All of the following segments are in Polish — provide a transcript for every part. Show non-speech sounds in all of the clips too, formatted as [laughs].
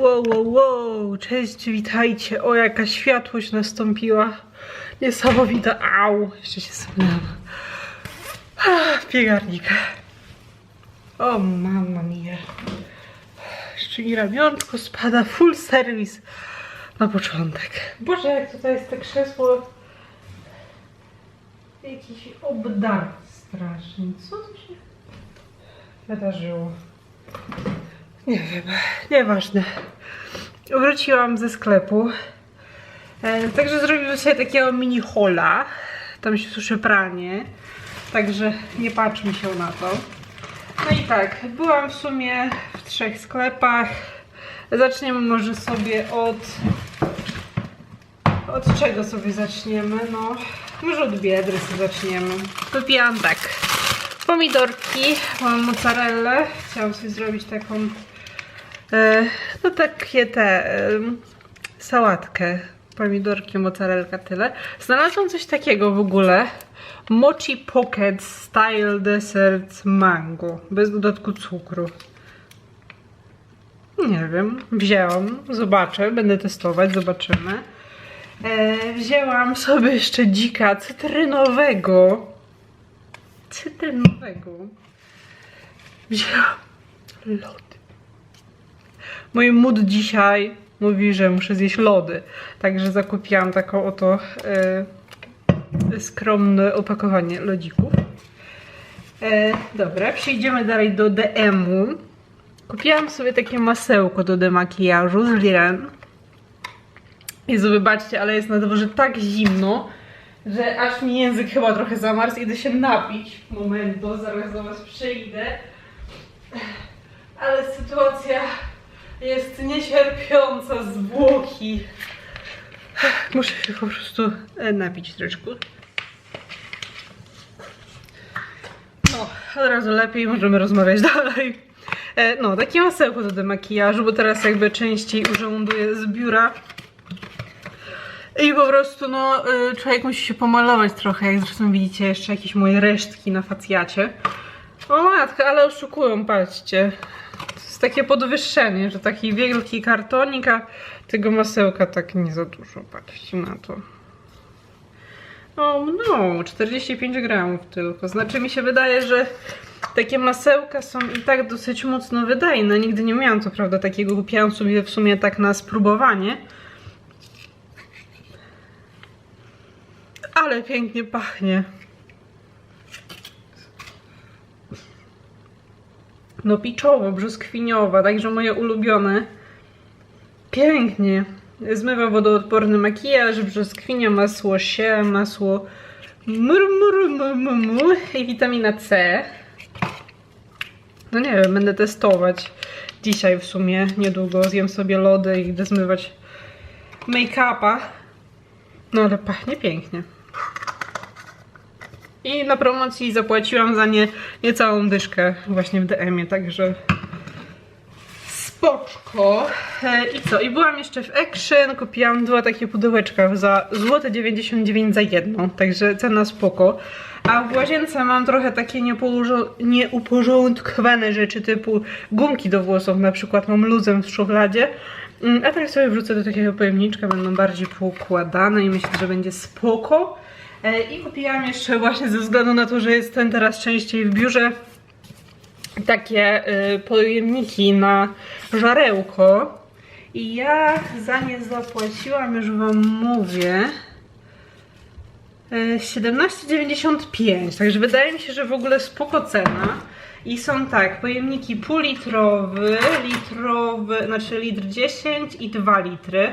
Wow, wow, wow, cześć, witajcie. O, jaka światłość nastąpiła. Niesamowita. Au, jeszcze się. Ah, Piegarnik. O, mamma mia. Jeszcze mi ramionczko spada, full service na początek. Boże, jak tutaj jest to krzesło. Jakiś obdar straszny. Co tu się wydarzyło? Nie wiem, nieważne. Wróciłam ze sklepu. E, także zrobimy sobie takiego mini hola. Tam się suszy pranie. Także nie patrzmy się na to. No i tak, byłam w sumie w trzech sklepach. Zaczniemy może sobie od... Od czego sobie zaczniemy? No, może od biedry sobie zaczniemy. Kupiłam tak, pomidorki, mam mozzarellę. Chciałam sobie zrobić taką, e, no takie te, e, sałatkę. Pomidorki, mozzarellka, tyle. Znalazłam coś takiego w ogóle. Mochi Pocket Style Dessert Mango. Bez dodatku cukru. Nie wiem, wzięłam, zobaczę, będę testować, zobaczymy. E, wzięłam sobie jeszcze dzika cytrynowego. Cytrynowego. Wzięłam lody. Mój mód dzisiaj mówi, że muszę zjeść lody. Także zakupiłam taką oto e, skromne opakowanie lodzików. E, dobra, przejdziemy dalej do DM-u. Kupiłam sobie takie masełko do demakijażu z Liren. Jezu, wybaczcie, ale jest na dworze tak zimno, że aż mi język chyba trochę zamarzł. Idę się napić. Momento, zaraz do was przyjdę. Ale sytuacja jest niecierpiąca zwłoki. Muszę się po prostu e, napić troszkę. No, od razu lepiej, możemy rozmawiać [laughs] dalej. E, no, takie masełko do demakijażu, bo teraz jakby częściej urzęduję z biura. I po prostu, no, y, człowiek musi się pomalować trochę, jak zresztą widzicie jeszcze jakieś moje resztki na facjacie. O matka, ale oszukują, patrzcie. To jest takie podwyższenie, że taki wielki kartonik, a tego masełka tak nie za dużo, patrzcie na to. O no, 45 gramów tylko. Znaczy mi się wydaje, że takie masełka są i tak dosyć mocno wydajne. Nigdy nie miałam co prawda takiego, kupiłam sobie w sumie tak na spróbowanie. Ale pięknie pachnie. No piczowo, brzoskwiniowa, także moje ulubione. Pięknie. Zmywa wodoodporny makijaż, brzoskwinia, masło się, masło mur, mur, mur, mur, mur i witamina C. No nie wiem, będę testować. Dzisiaj w sumie, niedługo zjem sobie lody i idę zmywać make-upa. No ale pachnie pięknie. I na promocji zapłaciłam za nie niecałą dyszkę właśnie w DM-ie, także spoczko. E, I co? I byłam jeszcze w Action, kupiłam dwa takie pudełeczka za złote 99 za jedno, także cena spoko. A w łazience mam trochę takie nieuporządkowane rzeczy typu gumki do włosów, na przykład mam luzem w szufladzie. Mm, A tak sobie wrzucę do takiego pojemniczka, będą bardziej poukładane i myślę, że będzie spoko. E, I kupiłam jeszcze właśnie ze względu na to, że jestem teraz częściej w biurze takie y, pojemniki na żarełko. I ja za nie zapłaciłam, już wam mówię, y, 17,95. Także wydaje mi się, że w ogóle spoko cena. I są tak, pojemniki półlitrowy, litrowy, znaczy litr 10 i 2 litry.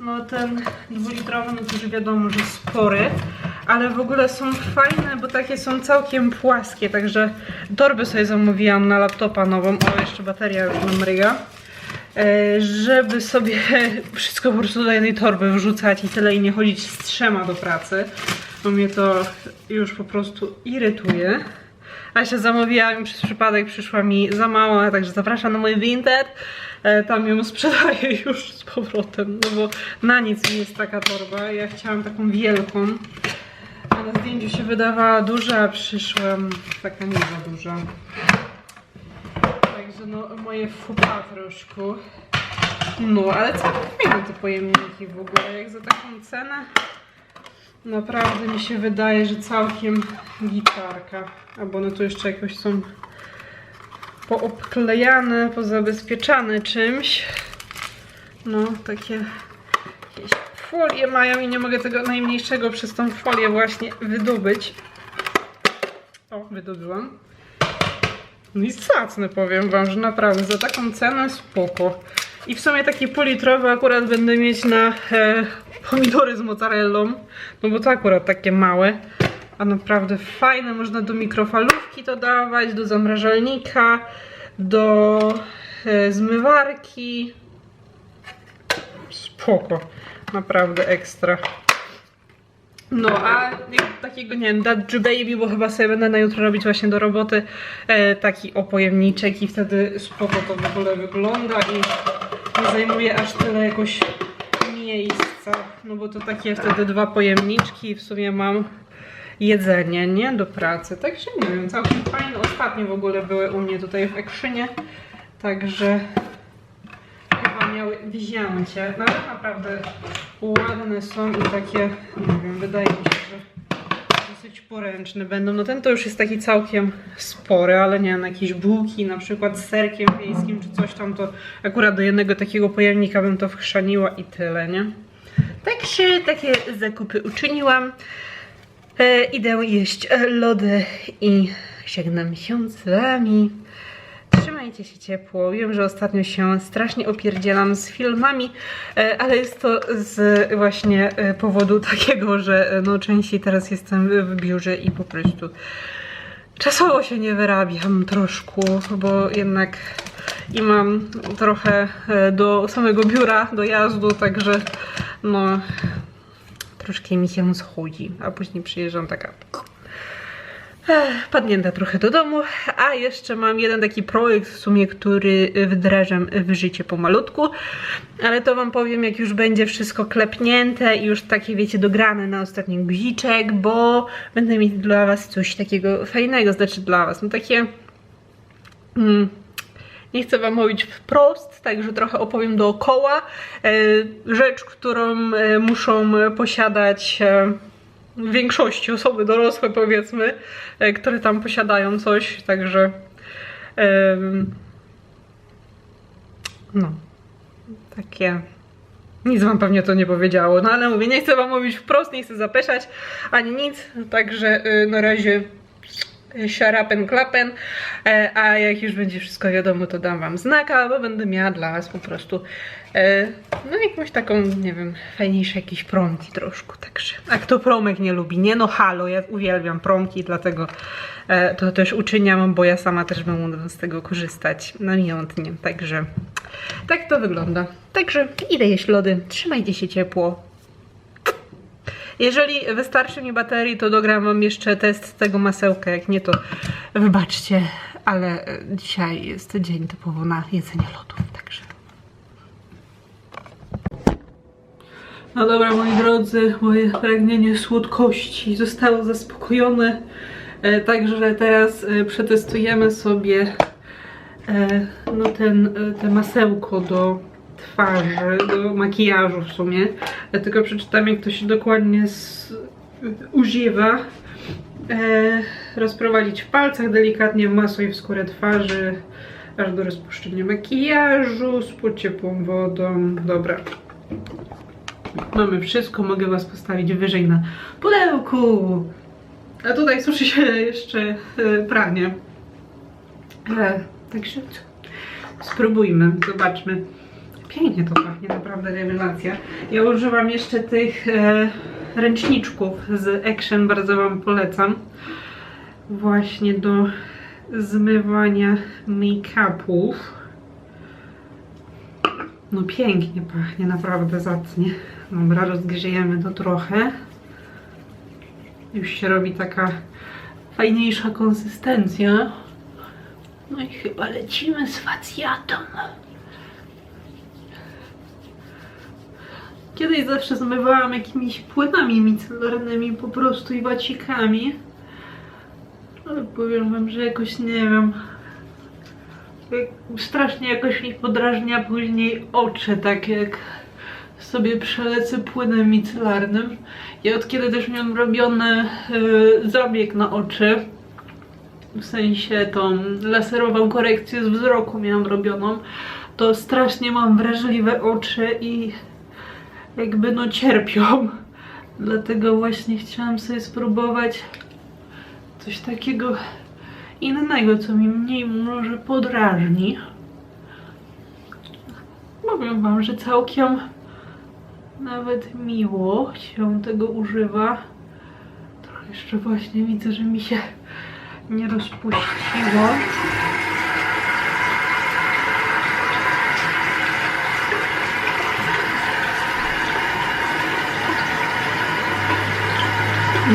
No ten dwulitrowy, no to już wiadomo, że spory, ale w ogóle są fajne, bo takie są całkiem płaskie, także torby sobie zamówiłam na laptopa nową, o jeszcze bateria już nam ryga, e, żeby sobie [laughs] wszystko po prostu do jednej torby wrzucać i tyle i nie chodzić z trzema do pracy, bo mnie to już po prostu irytuje. Asia zamówiła i przez przypadek przyszła mi za mała, także zapraszam na mój Vinted. E, Tam ją sprzedaję [laughs] już z powrotem, no bo na nic mi jest taka torba. Ja chciałam taką wielką. A na zdjęciu się wydawała duża, a przyszłam taka nie za duża. Także no moje fupa troszkę. No, ale całkiem fajne te pojemniki w ogóle, jak za taką cenę. Naprawdę mi się wydaje, że całkiem gitarka. Albo one tu jeszcze jakoś są poobklejane, pozabezpieczane czymś. No, takie jakieś folie mają i nie mogę tego najmniejszego przez tą folię właśnie wydobyć. O, wydobyłam. No i zacne powiem wam, że naprawdę za taką cenę spoko. I w sumie takie półlitrowe akurat będę mieć na e, pomidory z mozzarellą, no bo to akurat takie małe. A naprawdę fajne, można do mikrofalówki to dawać, do zamrażalnika, do e, zmywarki. Spoko, naprawdę ekstra. No, a takiego, nie wiem, Dadju Baby, bo chyba sobie będę na jutro robić właśnie do roboty e, taki opojemniczek i wtedy spoko to w ogóle wygląda i nie zajmuje aż tyle jakoś miejsca. No bo to takie wtedy dwa pojemniczki i w sumie mam jedzenie, nie? Do pracy. Także nie wiem, całkiem fajne. Ostatnie w ogóle były u mnie tutaj w Ekrzynie, także chyba miały wzięcie. No ale naprawdę ładne są i takie, nie wiem, wydaje mi się, że dosyć poręczne będą. No ten to już jest taki całkiem spory, ale nie wiem, jakieś bułki, na przykład z serkiem wiejskim czy coś tam, to akurat do jednego takiego pojemnika bym to wchrzaniła i tyle, nie? Także takie zakupy uczyniłam. E, idę jeść lody i żegnam się z wami. Trzymajcie się ciepło. Wiem, że ostatnio się strasznie opierdzielam z filmami, e, ale jest to z właśnie e, powodu takiego, że e, no częściej teraz jestem w biurze i po prostu czasowo się nie wyrabiam troszkę, bo jednak i mam trochę do samego biura dojazdu, także no troszkę mi się schodzi, a później przyjeżdżam taka padnięta trochę do domu, a jeszcze mam jeden taki projekt w sumie, który wdrażam w życie pomalutku, ale to wam powiem jak już będzie wszystko klepnięte i już takie wiecie dograne na ostatni guziczek, bo będę mieć dla was coś takiego fajnego, znaczy dla was, no takie mm, nie chcę wam mówić wprost, także trochę opowiem dookoła. E, rzecz, którą e, muszą posiadać e, w większości osoby dorosłe, powiedzmy, które tam posiadają coś, także. no. Takie. Nic wam pewnie to nie powiedziało, no ale mówię, nie chcę wam mówić wprost, nie chcę zapeszać ani nic, także na razie szarapen klapen, e, a jak już będzie wszystko wiadomo, to dam wam znaka, bo będę miała dla was po prostu e, no jakąś taką, nie wiem, fajniejsze jakieś promki troszkę, także. A kto promek nie lubi, nie no halo, ja uwielbiam promki, dlatego e, to też uczyniam, bo ja sama też będę z tego korzystać. Namiętnie, także. Tak to wygląda, także idę jeść lody, trzymajcie się ciepło, jeżeli wystarczy mi baterii, to dogram wam jeszcze test tego masełka. Jak nie, to wybaczcie, ale e, dzisiaj jest dzień typowo na jedzenie lodów, także. No dobra, moi drodzy, moje pragnienie słodkości zostało zaspokojone. E, także teraz e, przetestujemy sobie no ten, te masełko do twarzy, do makijażu w sumie. Ja tylko przeczytam jak to się dokładnie używa. E, rozprowadzić w palcach delikatnie w masło i w skórę twarzy aż do rozpuszczenia makijażu z pod ciepłą wodą. Dobra. Mamy wszystko, mogę was postawić wyżej na pudełku. A tutaj suszy się jeszcze e, pranie. E, także spróbujmy, zobaczmy. Pięknie to pachnie, naprawdę rewelacja. Ja używam jeszcze tych e, ręczniczków z Action, bardzo Wam polecam. Właśnie do zmywania make-upów. No pięknie pachnie, naprawdę zacnie. Dobra, rozgrzejemy to trochę. Już się robi taka fajniejsza konsystencja. No i chyba lecimy z facjatą. Kiedyś zawsze zmywałam jakimiś płynami micelarnymi po prostu i wacikami. Ale powiem wam, że jakoś nie wiem. Strasznie jakoś mi podrażnia później oczy, tak jak sobie przelecę płynem micelarnym. Ja od kiedy też miałam robiony y, zabieg na oczy, w sensie tą laserową korekcję z wzroku miałam robioną, to strasznie mam wrażliwe oczy i jakby no cierpią. [laughs] Dlatego właśnie chciałam sobie spróbować coś takiego innego, co mi mniej może podrażni. Powiem wam, że całkiem nawet miło się tego używa. Trochę jeszcze właśnie widzę, że mi się nie rozpuściło.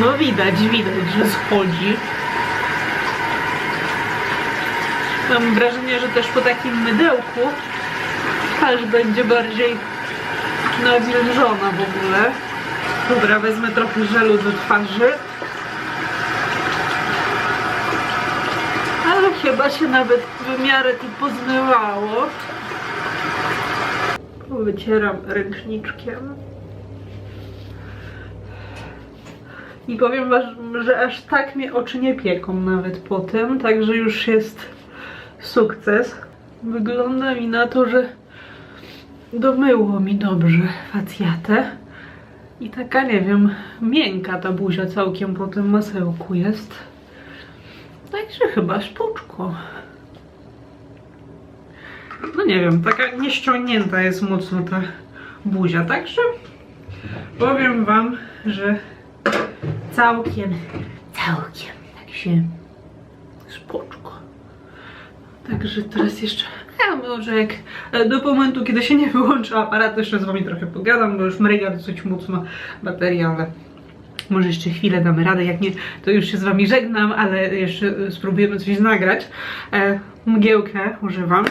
No widać, widać, że schodzi. Mam wrażenie, że też po takim mydełku twarz będzie bardziej nawilżona w ogóle. Dobra, wezmę trochę żelu do twarzy. Ale chyba się nawet w miarę tu pozmywało. Wycieram ręczniczkiem. I powiem wam, że aż tak mnie oczy nie pieką nawet po tym, także już jest sukces. Wygląda mi na to, że domyło mi dobrze facjatę. I taka, nie wiem, miękka ta buzia całkiem po tym masełku jest. Także chyba sztuczko. No nie wiem, taka nieściągnięta jest mocno ta buzia, także powiem wam, że całkiem, całkiem tak się spoczko. Także teraz jeszcze, ja może jak e, do momentu, kiedy się nie wyłączy aparat, to jeszcze z wami trochę pogadam, bo już mryga dosyć mocno bateria, ale może jeszcze chwilę damy radę, jak nie, to już się z wami żegnam, ale jeszcze spróbujemy coś nagrać. E, mgiełkę używam.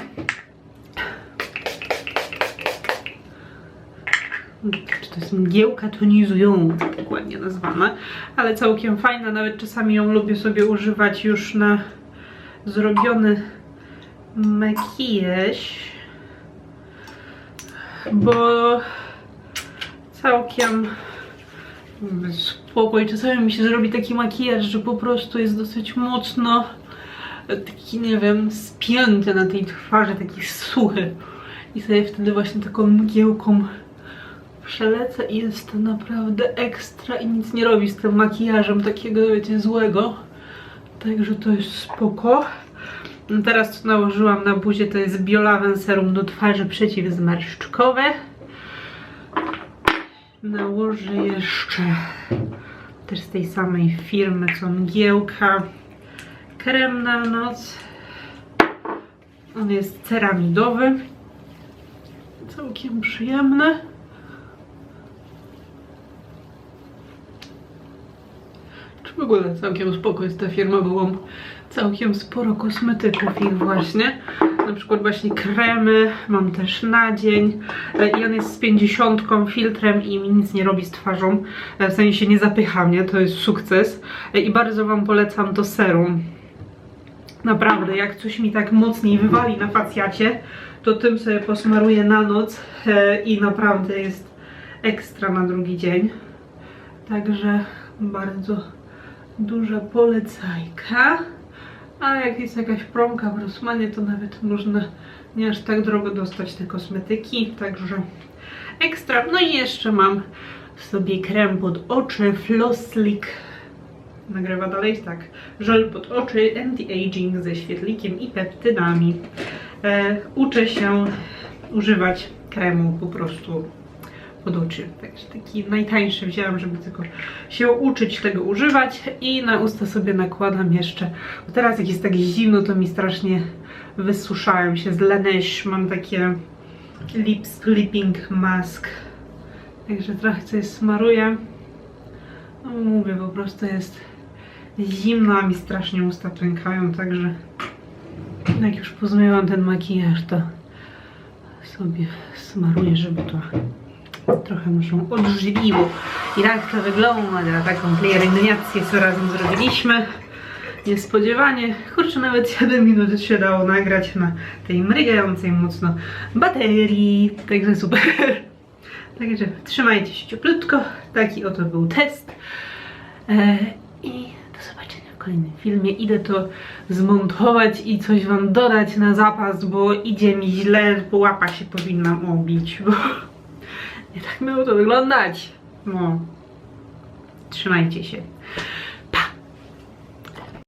czy to jest mgiełka tonizująca, dokładnie nazwana, ale całkiem fajna, nawet czasami ją lubię sobie używać już na zrobiony makijaż, bo całkiem spokój, czasami mi się zrobi taki makijaż, że po prostu jest dosyć mocno taki, nie wiem, spięty na tej twarzy, taki suchy. I sobie wtedy właśnie taką mgiełką przelecę i jest naprawdę ekstra i nic nie robi z tym makijażem takiego, wiecie, złego. Także to jest spoko. No Teraz co nałożyłam na buzię to jest Biolaven Serum do twarzy przeciwzmarszczkowe. Nałożę jeszcze też z tej samej firmy co mgiełka krem na noc. On jest ceramidowy. Całkiem przyjemny. Czy w ogóle całkiem spoko jest ta firma, bo mam całkiem sporo kosmetyków ich właśnie. Na przykład właśnie kremy, mam też na dzień E, i on jest z 50 filtrem i mi nic nie robi z twarzą, E, w sensie nie zapycha mnie, to jest sukces E, i bardzo wam polecam to serum. Naprawdę, jak coś mi tak mocniej wywali na facjacie, to tym sobie posmaruję na noc i naprawdę jest ekstra na drugi dzień. Także bardzo duża polecajka. A jak jest jakaś promka w Rossmanie, to nawet można nie aż tak drogo dostać te kosmetyki. Także ekstra. No i jeszcze mam sobie krem pod oczy Flosslick. Nagrywa dalej, tak. Żel pod oczy, anti-aging ze świetlikiem i peptydami. E, uczę się używać kremu po prostu pod oczy. Także taki najtańszy wzięłam, żeby tylko się uczyć tego używać i na usta sobie nakładam jeszcze. Bo teraz jak jest tak zimno, to mi strasznie wysuszałem się z Laneige. Mam takie lip sleeping mask. Także trochę coś smaruję. No mówię, po prostu jest zimno, a mi strasznie usta pękają, także jak już pozmyłam ten makijaż, to sobie smaruję, żeby to trochę mu się odżywiło. I tak to wygląda, taką pielęgnację co razem zrobiliśmy. niespodziewanie. Kurczę, nawet 7 minut się dało nagrać na tej mrygającej mocno baterii. Także super. [laughs] Także trzymajcie się cieplutko. Taki oto był test. E, I do zobaczenia w kolejnym filmie. Idę to zmontować i coś wam dodać na zapas, bo idzie mi źle, bo łapa się powinnam obić, bo nie tak miało to wyglądać. No. Trzymajcie się.